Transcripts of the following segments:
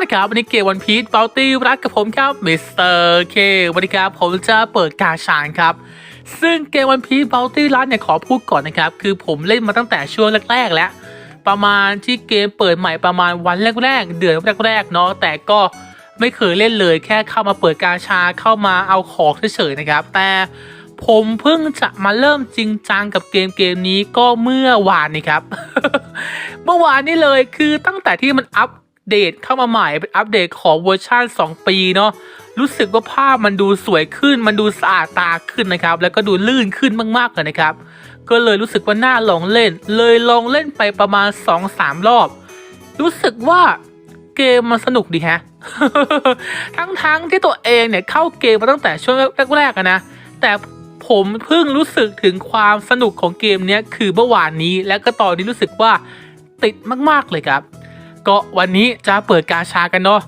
วัสดีครับวันนี้เกมวันพีชบลตี้รักกับผมครับมิสเตอร์เควันนี้ครับผมจะเปิดกาชานครับ ซึ่งเกมวันพีชบลตี้รักเนี่ยขอพูดก่อนนะครับ คือผมเล่นมาตั้งแต่ช่วงแรก ๆ แล้ว ประมาณที่เกมเปิดใหม่ประมาณวันแรก ๆ เดือนแรกๆเนาะแต่ก็ไม่เคยเล่นเลยแค่เข้ามาเปิดกาชาเข้ามาเอาของเฉยๆนะครับ แต่ผมเพิ่งจะมาเริ่มจริงจังกับเกมเกมนี้ก็เมื่อวานนี้ครับ เมื่อวานนี้เลยคือตั้งแต่ที่มันอัป เดตเข้ามาใหม่เป็นอัปเดตของเวอร์ชัน2 ปีเนาะรู้สึกว่าภาพมันดูสวยขึ้น มันดูสะอาดตาขึ้นนะครับ แล้วก็ดูลื่นขึ้นมากๆเลยนะครับ ก็เลยรู้สึกว่าน่าลองเล่น เลยลองเล่นไปประมาณ 2-3 รอบ รู้สึกว่าเกมมันสนุกดีแฮะ ทั้งๆที่ตัวเองเนี่ยเข้าเกมมาตั้งแต่ช่วงแรกๆนะ แต่ผมเพิ่งรู้สึกถึงความสนุกของเกมเนี้ยคือเมื่อวานนี้ และก็ตอนนี้รู้สึกว่าติดมากๆเลยครับ ก็วันนี้จะเปิดกาชากันเนาะ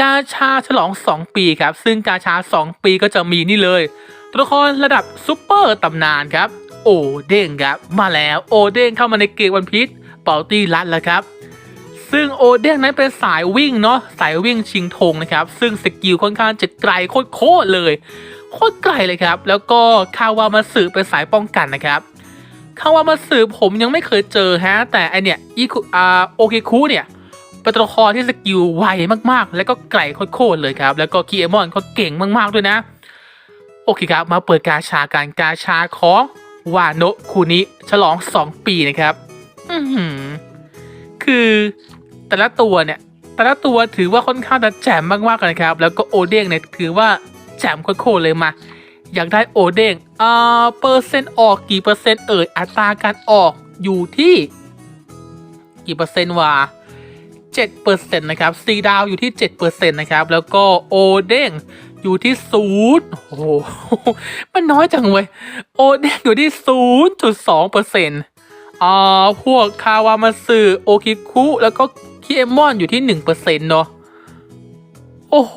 กาชาฉลอง 2 ปีครับ ซึ่งกาชา 2 ปีก็จะมีนี่เลย ตัวละครระดับซูเปอร์ตำนานครับ โอเด้งครับ มาแล้วโอเด้งเข้ามาในเกมวันพีชเปาตี้รัดแล้วครับ ซึ่งโอเด้งนั้นเป็นสายวิ่งเนาะสายวิ่งชิงธงนะครับ ซึ่งสกิลค่อนข้างจะไกลโคตรเลย โคตรไกลเลยครับ แล้วก็คาวามาสือเป็นสายป้องกันนะครับคาวามาสือผมยังไม่เคยเจอฮะ แต่ไอเนี่ยอีคุอาโอเคคุเนี่ย เป็นตัวละครที่สกิลไวมากๆ แล้วก็ไกลโคตรเลยครับ แล้วก็คีเอมอนก็เก่งมากๆด้วยนะ โอเคครับ มาเปิดกาชาการกาชาของวาโนะคูนิฉลอง 2 ปีนะครับอืคือแต่ละตัวเนี่ย แต่ละตัวถือว่าค่อนข้างจะแจ่มมากๆเลยนะครับ แล้วก็โอเด้งเนี่ยถือว่าแจ่มโคตรเลยมา อยากได้โอเด้งอ่าเปอร์เซ็นต์ออกกี่เปอร์เซ็นต์เอ่ยอัตราการออกอยู่ที่ กี่เปอร์เซ็นต์วะ 7%นะครับซีดาวอยู่ที่ 7%นะครับแล้วก็โอเด้งอยู่ที่ศูนย์โอ้โหมันน้อยจังเว้ยโอเด้งอยู่ที่0.2%อ่าพวกคาวามาสึโอคิคุแล้วก็คิเอมอนอยู่ที่1%เนาะโอ้โห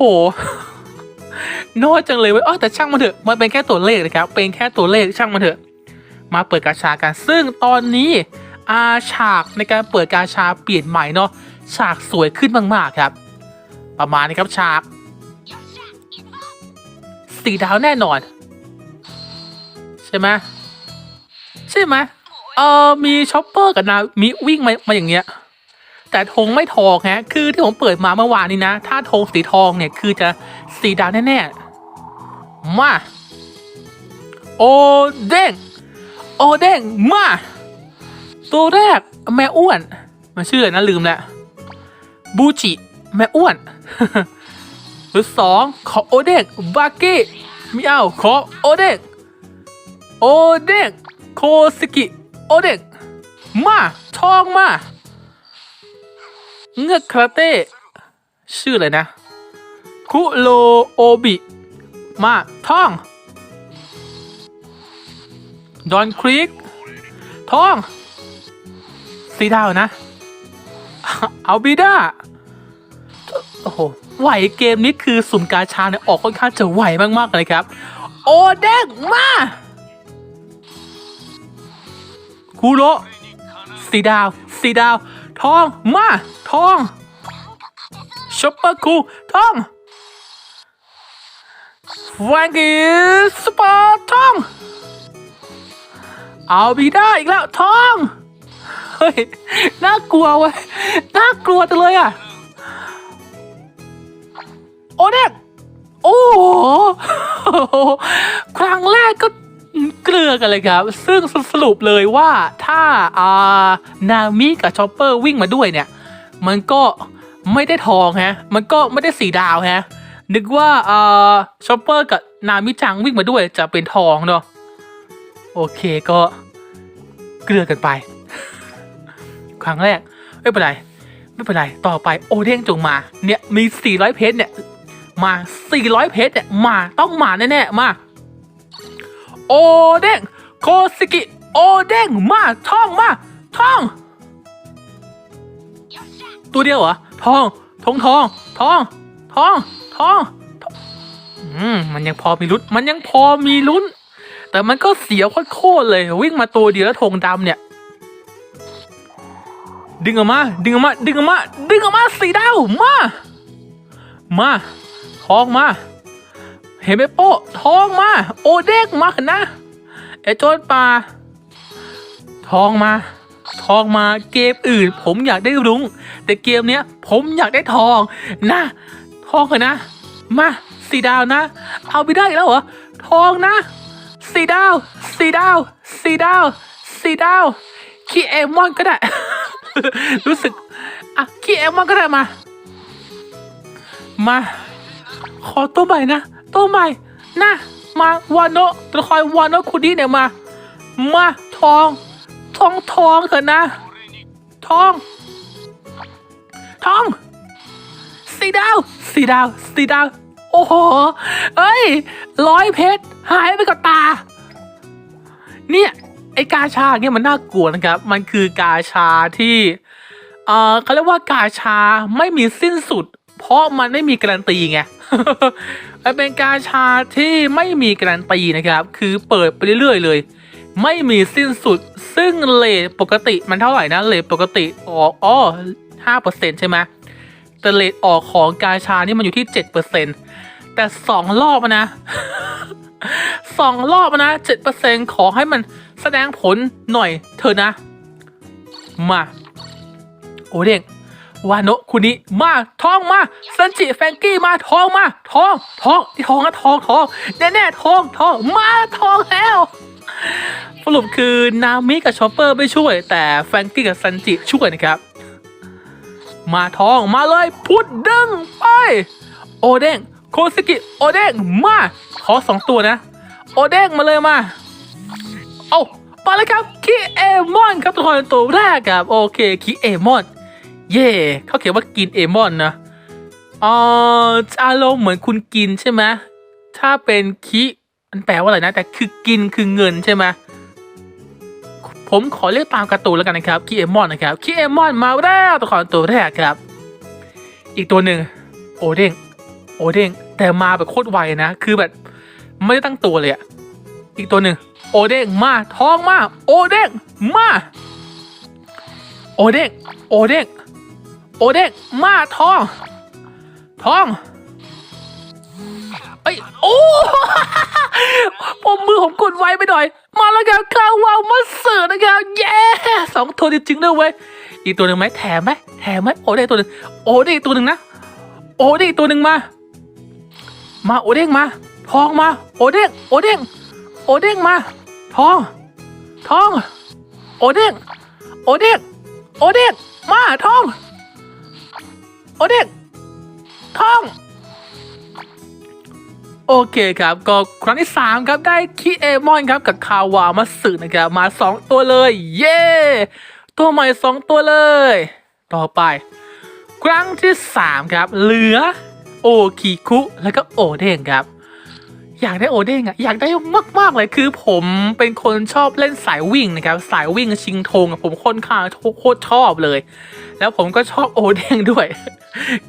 น้อยจังเลยเว้ยเออแต่ช่างมันเถอะมันเป็นแค่ตัวเลขนะครับเป็นแค่ตัวเลขช่างมันเถอะ มาเปิดกาชากันซึ่งตอนนี้ อาฉากในการเปิดกาชาเปลี่ยนใหม่เนาะฉากสวยขึ้นมากๆครับ ประมาณนี้ครับฉากสีดาวแน่นอน ใช่ไหมใช่ไหมเออมีช็อปเปอร์กับนามิวิ่งมามาอย่างเงี้ย แต่ธงไม่ทองฮะ คือที่ผมเปิดมาเมื่อวานนี้นะ ถ้าธงสีทองเนี่ยคือจะสีดาวแน่ๆ มา โอเด้ง โอเด้งมา ตัวแรกแม่อ้วน มันชื่ออะไรนะลืมแล้วบูจิแม่อ้วนหรือสองขอโอเด้งบากิมิเอาขอโอเด้งโอเด้งโคสกิโอเด้งมาทองมาเงือกคาราเต้ชื่ออะไรนะ คุโรโอบิ มาท่อง ดอนครีกท่อง สีดาวนะ เอาบีด้าโอ้โหไหวเกมนี้คือสุ่มกาชาเนี่ยออกค่อนข้างจะไหวมากๆเลยครับ โอเด้งมาคูโรสีดาว สีดาว ทอง มา ทองชอปเปอร์คูทองแวงกี้สปอร์ทอง เอาบีด้าอีกแล้ว ทอง เฮ้ย น่ากลัวเว้ย น่ากลัวจังเลยอะ โอ้เด็กโอ้โห ครั้งแรกก็เกลือกันเลยครับ ซึ่งสรุปเลยว่าถ้าอานามิกับชอปเปอร์วิ่งมาด้วยเนี่ย มันก็ไม่ได้ทองฮะ มันก็ไม่ได้สีดาวฮะ นึกว่าอ่าชอปเปอร์กับนามิจังวิ่งมาด้วยจะเป็นทองเนาะ โอเคก็เกลือกันไป ครั้งแรก ไม่เป็นไร ไม่เป็นไร ต่อไปโอเด้งจงมา เนี่ยมี 400 เพชรเนี่ย มา 400 เพชรเนี่ย มา ต้องมาแน่ๆ มา โอเด้งโคสกิ โอเด้งมา ท่องมา ท่อง ตัวเดียวเหรอ ทอง ทองทอง ทอง ทอง ทอง อืม มันยังพอมีลุ้น มันยังพอมีลุ้น แต่มันก็เสียโคตรเลย วิ่งมาตัวเดียวแล้วธงดำเนี่ย ดึงออกมา ดึงออกมา ดึงออกมา ดึงออกมาสีดาวมา มาทองมา เห็นไหมโป้ทองมา โอเด็กมานะไอโจนป่าทองมา ทองมาเกมอื่น ผมอยากได้รุ้ง แต่เกมเนี้ย ผมอยากได้ทอง นะทองเหรอนะ มาสีดาวนะ เอาไปได้อีกแล้วเหรอทองนะสีดาวสีดาวสีดาวสีดาวคีเอมอนก็ได้ รู้สึก อะคีเอมอนก็ได้มา มา ขอตัวใหม่นะตัวใหม่นะมาวานโนตัวละคอยวานโนคุดีเนี่ยมา มาทอง ทองทองเถอะนะ ทอง ทองสีดาวสีดาวสีดาว โอ้โห เอ้ย ร้อยเพชร หายไปกับตา เนี่ย ไอกาชาเนี่ยมันน่ากลัวนะครับ มันคือกาชาที่เอ่อเขาเรียกว่ากาชาไม่มีสิ้นสุด เพราะมันไม่มีการันตีไงมันเป็นกาชาที่ไม่มีการันตีนะครับ คือเปิดไปเรื่อยๆเลย ไม่มีสิ้นสุด ซึ่งเลทปกติมันเท่าไหร่นะเลทปกติออกอ๋อห้าเปอร์เซ็นต์ใช่ไหมแต่เลทออกของกาชานี่มันอยู่ที่เจ็ดเปอร์เซ็นต์แต่สองรอบนะสองรอบนะเจ็ดเปอร์เซ็นต์ขอให้มัน แสดงผลหน่อยเถอะนะ มา โอเด้งวาโนะคุณนี้มาทองมาซันจิแฟงกี้มาทองมาทองทองที่ทองนะทองทองแน่แน่ๆทองทองมาทองแล้วสรุปคือนามิกับชอปเปอร์ไม่ช่วย แต่แฟงกี้กับซันจิช่วยนะครับ มาทองมาเลยพุดดึงไป โอเด้งโคซิกิโอเด้งมาขอสองตัวนะ โอเด้งมาเลยมา เอามาเลยครับคีเอมอนครับทุกคนตัวแรกครับโอเคคีเอมอน เย่เขาเขียนว่ากินเอมอนนะอ่ออารมณ์เหมือนคุณกินใช่ไหมถ้าเป็นคิมันแปลว่าอะไรนะ แต่คือกินคือเงินใช่ไหมผมขอเรียกตามการ์ตูนแล้วกันนะครับคีเอมอนนะครับคีเอมอนมาแล้วตัวของตัวแรกครับ อีกตัวหนึ่งโอเด้งโอเด้งแต่มาแบบโคตรไวนะ คือแบบ ไม่ได้ตั้งตัวเลยอะอีกตัวหนึ่ง โอเด้งมาท้องมา โอเด้งมา โอเด้งโอเด้งโอเด้งมาทอง ทองเอ้โอ้ผมมือผมกดไวไปหน่อย มาแล้วครับคาวาวมาเสือนะครับเย้สองตัวจริงๆด้วยเว้ยอีกตัวหนึ่งไหมแถมไหมแถมไหมโอเด้งตัวหนึ่งโอเด้งตัวหนึ่งนะ โอเด้งตัวหนึ่งมา มาโอเด้งมา ทองมา โอเด้งโอเด้ง โอเด้งมา ทอง ทอง โอเด้ง โอเด้ง โอเด้ง มาทอง โอเด้ง ทอง โอเคครับ ก็ครั้งที่ 3 ครับได้คิเอมอนครับกับคาวามาสึนะครับ มา 2 ตัวเลย เย้ตัวใหม่ 2 ตัวเลย ต่อไป ครั้งที่ 3 ครับ เหลือ โอคิคุ แล้วก็โอเด้งครับ อยากได้โอเด้งอะอยากได้มากๆเลยคือผมเป็นคนชอบเล่นสายวิ่งนะครับ สายวิ่งชิงธงอะผมค่อนข้างโคตรชอบเลย แล้วผมก็ชอบโอเด้งด้วย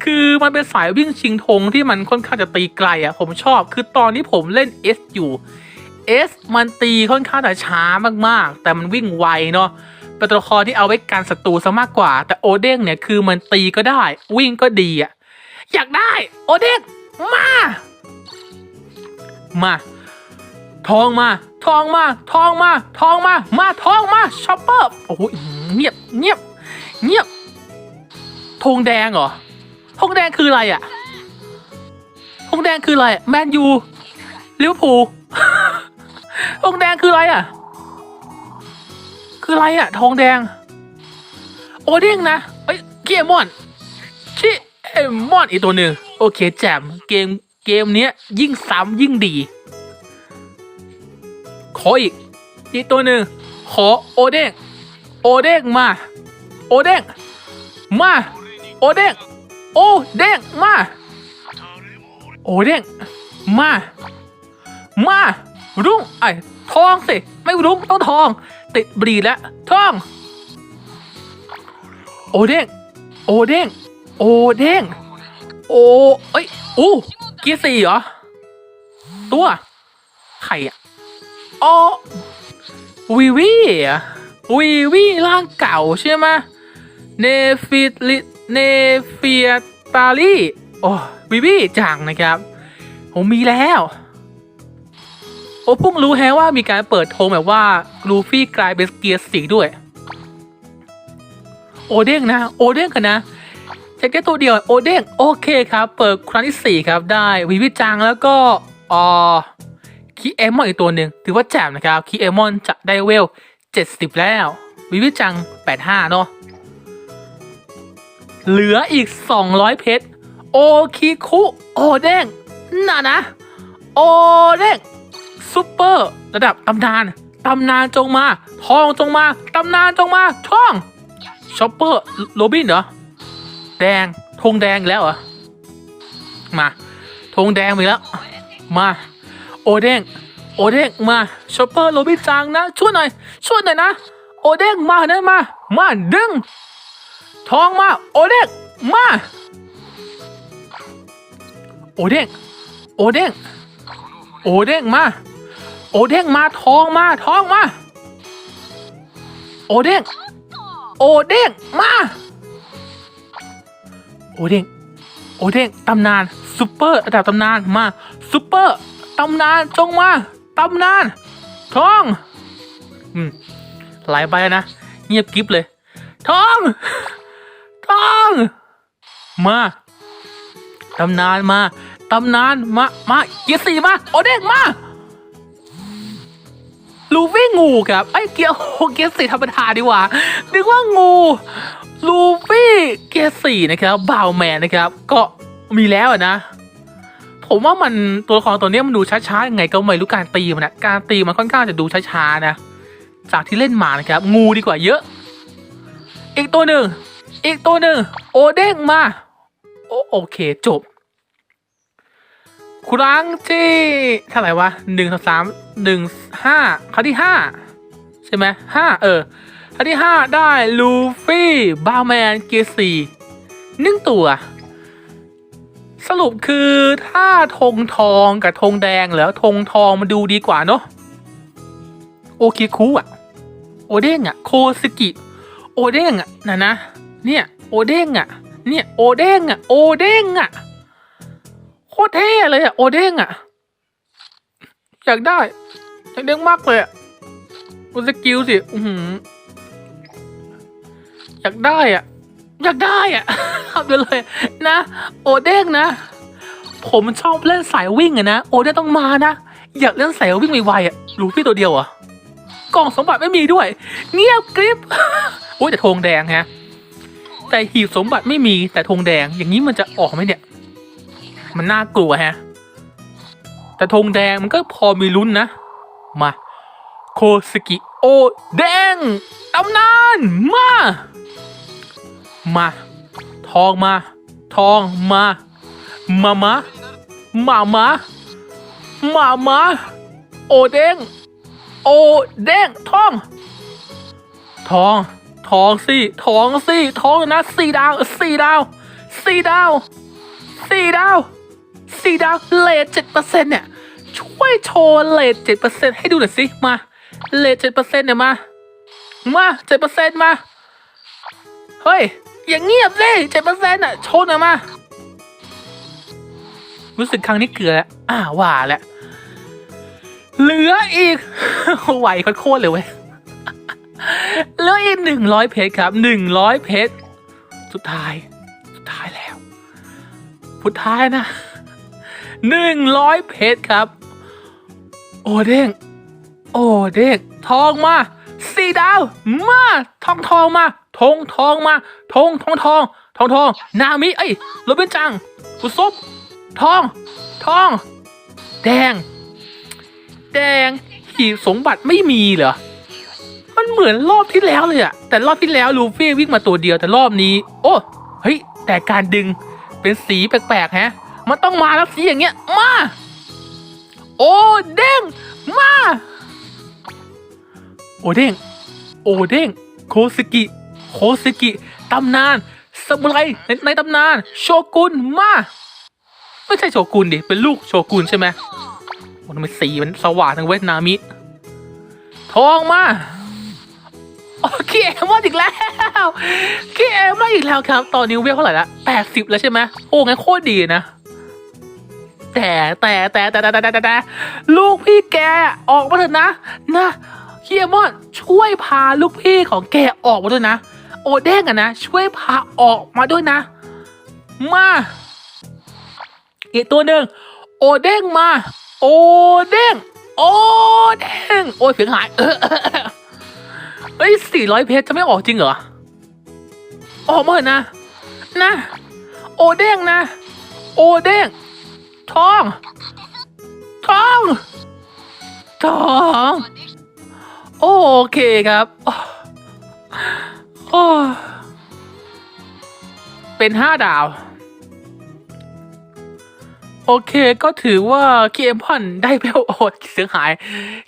คือมันเป็นสายวิ่งชิงธงที่มันค่อนข้างจะตีไกลอะผมชอบ คือตอนที่ผมเล่น S อยู่ S มันตีค่อนข้างจะช้ามากๆ แต่มันวิ่งไวเนาะเป็นตัวละครที่เอาไว้กันศัตรูซะมากกว่า แต่โอเด้งเนี่ยคือมันตีก็ได้ วิ่งก็ดีอะอยากได้ โอเด้งมา มา ทองมา ทองมา ทองมา ทองมา มาทองมาช็อปเปอร์โอ้โหเงียบเงียบเงียบธงแดงเหรอธงแดงคืออะไรอะธงแดงคืออะไรแมนยูลิเวอร์พูลธงแดงคืออะไรอะคืออะไรอะทองแดง โอเด้งนะเอ้ยเกมอนชิเอมอนอีกตัวหนึ่งโอเคแจมเกม เกมเนี้ยยิ่งซ้ำยิ่งดี ขออีก อีกตัวหนึ่งขอโอเด้งโอเด้งมา โอเด้งมา โอเด้งโอเด้งมา โอเด้งมา มารุ่งไอ้ทองสิ ไม่รุ่งต้องทอง ติดบรีแล้วทอง โอเด้งโอเด้งโอเด้งโอเอ้ยอู้ เกียร์สี่เหรอ ตัวใครอะอ๋อวีวีอวีวีร่างเก่าใช่ไหมเนฟิลิเนเฟียตาลีโอ้วิวิจังนะครับ ผมมีแล้ว โอ้เพิ่งรู้แฮะว่ามีการเปิดโทงแบบว่าลูฟี่กลายเป็นเกียร์สีด้วย โอเด้งนะ โอเด้งกันนะ แค่แค่ตัวเดียวโอเด้งโอเคครับ เปิดครั้งที่สี่ครับ ได้วิวิจังแล้วก็ออคีเอมอนอีกตัวหนึ่งถือว่าแจ่มนะครับคีเอมอนจะได้เวลเจ็ดสิบแล้ว วิวิจังแปดห้าเนาะเหลืออีก 200 เพชรโอคิคุโอเด้งน่ะนะ โอเด้งซูเปอร์ ระดับตำนานตำนานจงมา ทองจงมา ตำนานจงมาท่องช็อปเปอร์โรบินเหรอ แดงธงแดงแล้วเหรอ มาธงแดงมีกแล้ว มา โอเด้งโอเด้งมาชอปเปอร์โรบินจังนะช่วยหน่อยช่วยหน่อยนะ โอเด้งมานะมา มาดึงทองมา โอเด้งมา โอเด้งโอเด้งโอเด้งมา โอเด้งมาทองมาทองมา โอเด้งโอเด้งมา โอเด้งโอเด้งตำนานซูเปอร์ระดับตำนานมาซูเปอร์ตำนานจงมาตำนานทองอืมหลายใบนะ เงียบกริบเลยทองทองมาตำนานมาตำนานมามาเกียร์สี่มาโอเด้งมาลูฟี่งูครับไอ้เกียร์โอเกียร์สี่ธรรมดาดีกว่านึกว่างู ลูฟี่เกรสี่นะครับบาวแมนนะครับ ก็มีแล้วนะ ผมว่ามันตัวละครตัวนี้มันดูช้าๆยังไงก็ไม่รู้การตีมันนะการตีมันค่อนข้างจะดูช้าๆนะจากที่เล่นมานะครับ งูดีกว่าเยอะ อีกตัวหนึ่งอีกตัวหนึ่งโอเด้งมาโอโอเคจบ ครั้งที่เท่าไหร่วะหนึ่งสองสามหนึ่งห้าครั้งที่ห้าใช่ไหมห้าเออ ครั้งที่ห้าได้ลูฟี่บาแมนเกียร์สี่หนึ่งตัว สรุปคือถ้าธงทองกับธงแดงแล้วธงทองมันดูดีกว่าเนาะโอเคคูอะโอเด้งอะโคสกิ โอเด้งอะนะนะ เนี่ยโอเด้งอะเนี่ยโอเด้งอะโอเด้งอะโคตรเท่เลยอะโอเด้งอะอยากได้อยากได้งมากเลยอะดูสกิลสิ อือหือ อยากได้อะอยากได้อะเอาไปเลยนะ โอเด้งนะ ผมชอบเล่นสายวิ่งอะนะ โอเด้งต้องมานะ อยากเล่นสายวิ่งไวๆอะรู้พี่ตัวเดียวเหรอะกล่องสมบัติไม่มีด้วย เงียบกริบโอ้ยแต่ธงแดงฮะ แต่หีบสมบัติไม่มีแต่ธงแดง อย่างนี้มันจะออกไหมเนี่ย มันน่ากลัวฮะ แต่ธงแดงมันก็พอมีลุ้นนะ มา โคสกิโอแดงตำนานมา มา ทองมา ทองมา มามามามามามาโอเด้งโอเด้งทอง ทอง ทองสิทองสิทองนะสี่ดาวสี่ดาวสี่ดาวสี่ดาวสี่ดาวเลทเจ็ดเปอร์เซ็นต์เนี่ย ช่วยโชว์เลทเจ็ดเปอร์เซ็นต์ให้ดูหน่อยสิมาเลทเจ็ดเปอร์เซ็นต์เนี่ยมา มาเจ็ดเปอร์เซ็นต์มา เฮ้ย อย่างเงียบสิเจ็ดเปอร์เซ็นต์อะ ชน่อยมา รู้สึกครั้งนี้เกลือแล้วอ่าว่าแล้วเหลืออีกไหวโคตรเลยเว้ยเหลืออีกหนึ่งร้อยเพชรครับหนึ่งร้อยเพชรสุดท้าย สุดท้ายแล้วสุดท้ายนะหนึ่งร้อยเพชรครับ โอเด้งโอเด้งทองมาสี่ดาวมาทองทองมา ทองทองมาทองทองทองทองทองนามิเอ้ยโรเบนจังกุซบทอง ทอง แดง แดงหีบสมบัติไม่มีเหรอมันเหมือนรอบที่แล้วเลยอะแต่รอบที่แล้วลูฟี่วิ่งมาตัวเดียวแต่รอบนี้ โอ้เฮ้ยแต่การดึงเป็นสีแปลกๆฮะ มันต้องมาแล้วสีอย่างเงี้ยมา โอ้เด้งมา โอเด้งโอเด้งโคสกิ โคสึกิตำนานสมุไรในในตำนาน โชกุนมาไม่ใช่โชกุนดิ เป็นลูกโชกุนใช่ไหมวันทำไมสีมันสว่างทั้งเวทนามิ ทองมาโอ้ขี้เอมอนอีกแล้วขี้เอมอนอีกแล้วครับ ตอนนี้เวลเท่าไหร่ละแปดสิบแล้วใช่ไหมโอ้งั้นโคตรดีนะแต่แต่แต่แต่แต่แต่แต่ลูกพี่แกออกมาเถอะนะ นะเคีอมอนช่วยพาลูกพี่ของแกออกมาด้วยนะ โอเด้งอะนะ ช่วยพาออกมาด้วยนะ มา อีกตัวหนึ่งโอเด้งมา โอเด้งโอเด้งโอ้ยเสียงหาย เออเฮ้ยสี่ร้อยเพชรจะไม่ออกจริงเหรอ ออกมาเถอะนะ นะ โอเด้งนะ โอเด้งทองทองทอง โอเคครับ โอ้เป็นห้าดาว โอเคก็ถือว่าเคียมอนได้เวลโอดเสียงหาย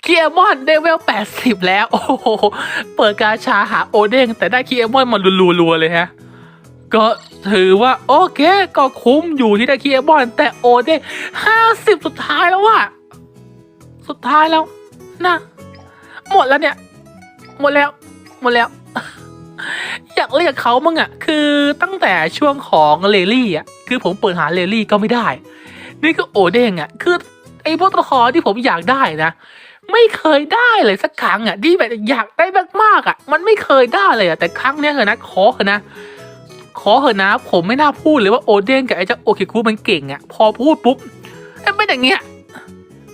เคียมอนได้เวลแปดสิบแล้ว โอ้โห เปิดกาชาหาโอเด้งแต่ได้เคียมอนมารัวๆเลยฮะก็ถือว่าโอเค ก็คุ้มอยู่ที่ได้เคียมอนแต่โอเด้งห้าสิบสุดท้ายแล้วว่ะ สุดท้ายแล้วนะ หมดแล้วเนี่ย หมดแล้ว หมดแล้ว อยากเรียกเขามั่งอะคือตั้งแต่ช่วงของเลลี่อะคือผมเปิดหาเลลี่ก็ไม่ได้ นี่ก็โอเด้งอะคือไอ้พวกตัวละครที่ผมอยากได้นะ ไม่เคยได้เลยสักครั้งอะที่แบบอยากได้มากๆอะมันไม่เคยได้เลยอะแต่ครั้งเนี้ยเหอะนะขอเถอะนะขอเถอะนะ ผมไม่น่าพูดเลยว่าโอเด้งกับไอ้เจ้าโอเคคูมันเก่งอะพอพูดปุ๊บเอ้ไม่อย่างเงี้ย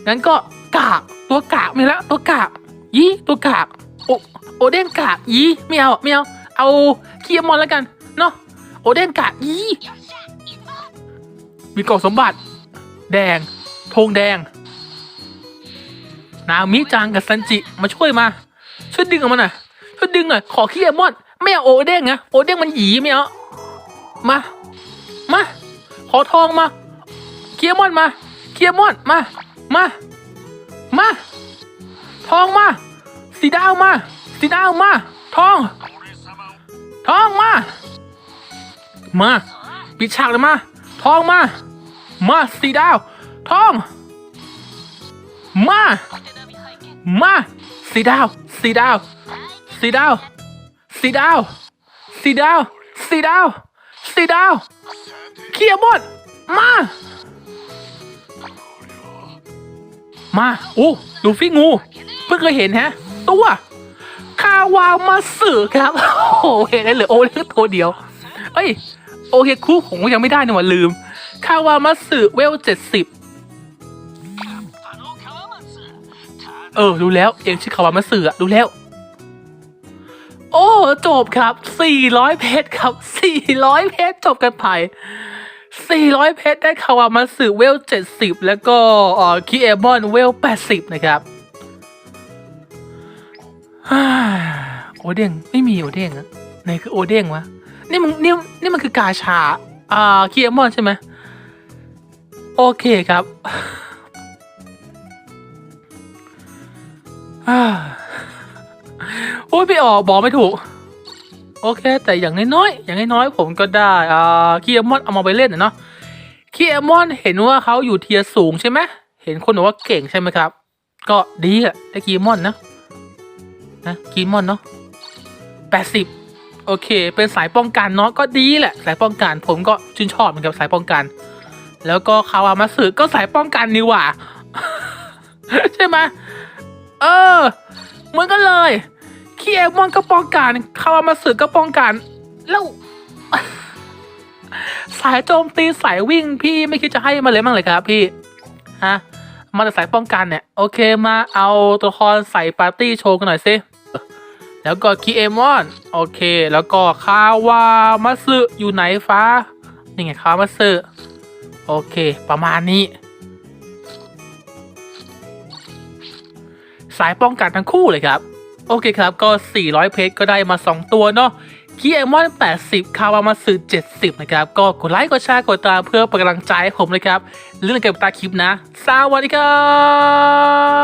งั้นก็กากตัวกากมีแล้วตัวกากยี่ตัวกากโอ โอเด้งกากยี่ไม่เอาไม่เอาเอาเคียมอนแล้วกันเนาะโอเด้งกากยี่มีกล่องสมบัติ แดงธงแดง นามิจังกับซันจิมาช่วยมา ช่วยดึงออกมาหน่อยช่วยดึงหน่อยขอขี้เอมอนไม่เอาโอเด้งนะโอเด้งมันหยีไม่เอามามาขอทองมา เคียมอนมา เคียมอนมา มา มา ทองมา สีดาวมา สีดาวมาทอง ทองมา มาปิดฉากเลยมา ทองมา มาสีดาว ทอง มา มาสีดาว สีดาว สีดาว สีดาว สีดาว สีดาว สีดาว เคียร์บดมา มา โอ้ลูฟี่งู เพิ่งเคยเห็นฮะ ตัว คาวามาสึครับโอ้เห็นได้เหลยโอเลือกตัวเดียว เอ้ย โอเคคู่ผมก็ยังไม่ได้นี่ว่าลืม คาวามาสึเวลเจ็ดสิบเออ รู้แล้วเองชื่อคาวามาสึอะรู้แล้ว โอ้จบครับ400เพชรครับ400เพชรจบกันไป400 เพชรได้คาวามาสึเวล 70 แล้วก็เออคิเอมอนเวล 80 นะครับ โอเด้งไม่มีโอเด้งอะไหนคือโอเด้งวะนี่มันนี่นี่มันคือกาชาอ่าคิเอมอนใช่ไหมโอเคครับอ่าโอ้ยไม่ออกบอกไม่ถูก โอเค แต่อย่างน้อยๆอย่างน้อยๆผมก็ได้อ่าคีเอมอนเอามาไปเล่นนะเนาะเคีเอมอนเห็นว่าเขาอยู่เทียร์สูงใช่ไหมเห็นคนบอกว่าเก่งใช่ไหมครับ ก็ดีอะได้คีเอมอนนะ นะคีมอนเนาะแปดสิบโอเค เป็นสายป้องกันเนาะก็ดีแหละ สายป้องกันผมก็ชื่นชอบเหมือนกับสายป้องกัน แล้วก็คาวามาสึก็สายป้องกันนี่หว่า ใช่ไหมเออเหมือนกันเลยคีเอมอนก็ป้องกันคาวามาสึก็ป้องกัน แล้ว สายโจมตีสายวิ่งพี่ไม่คิดจะให้มาเลยมั้งเลยครับพี่ฮะมาแต่สายป้องกันเนี่ย โอเคมาเอาตัวละครใส่ปาร์ตี้โชว์กันหน่อยสิ แล้วก็คีเอมอนโอเค แล้วก็คาวามาสึอยู่ไหนฟ้า นี่ไงคาวามาสึโอเค ประมาณนี้ สายป้องกันทั้งคู่เลยครับ โอเคครับก็ 400 เพชรก็ได้มา 2 ตัวเนาะคีเอมอน 80 คาวามาสึ70 นะครับ ก็กดไลค์กดแชร์กดตามเพื่อเป็นกำลังใจให้ผมเลยครับ เรื่องเกี่ยวกับตาคลิปนะ สวัสดีครับ